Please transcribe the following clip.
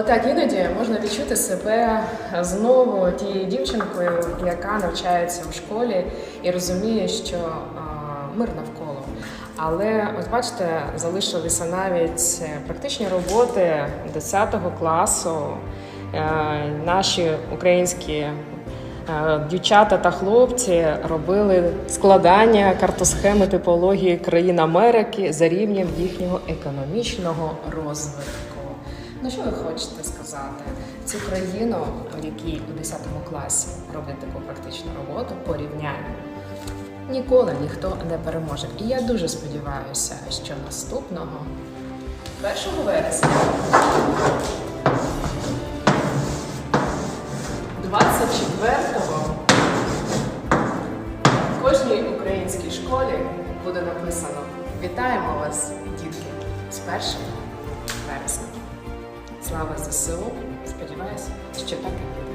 Отак іноді можна відчути себе знову тією дівчинкою, яка навчається у школі і розуміє, що мир навколо. Але от бачите, залишилися навіть практичні роботи 10 класу. Е, Наші українські е, дівчата та хлопці робили складання картосхеми типології країн Америки за рівнем їхнього економічного розвитку. Ну що ви хочете сказати? Цю країну, в якій у 10 класі робить таку практичну роботу, порівняємо. Ніколи ніхто не переможе. І я дуже сподіваюся, що наступного 1 вересня 24-го в кожній українській школі буде написано Вітаємо вас, дітки, з 1 вересня. Слава ЗСУ! Сподіваюся, що так і буде.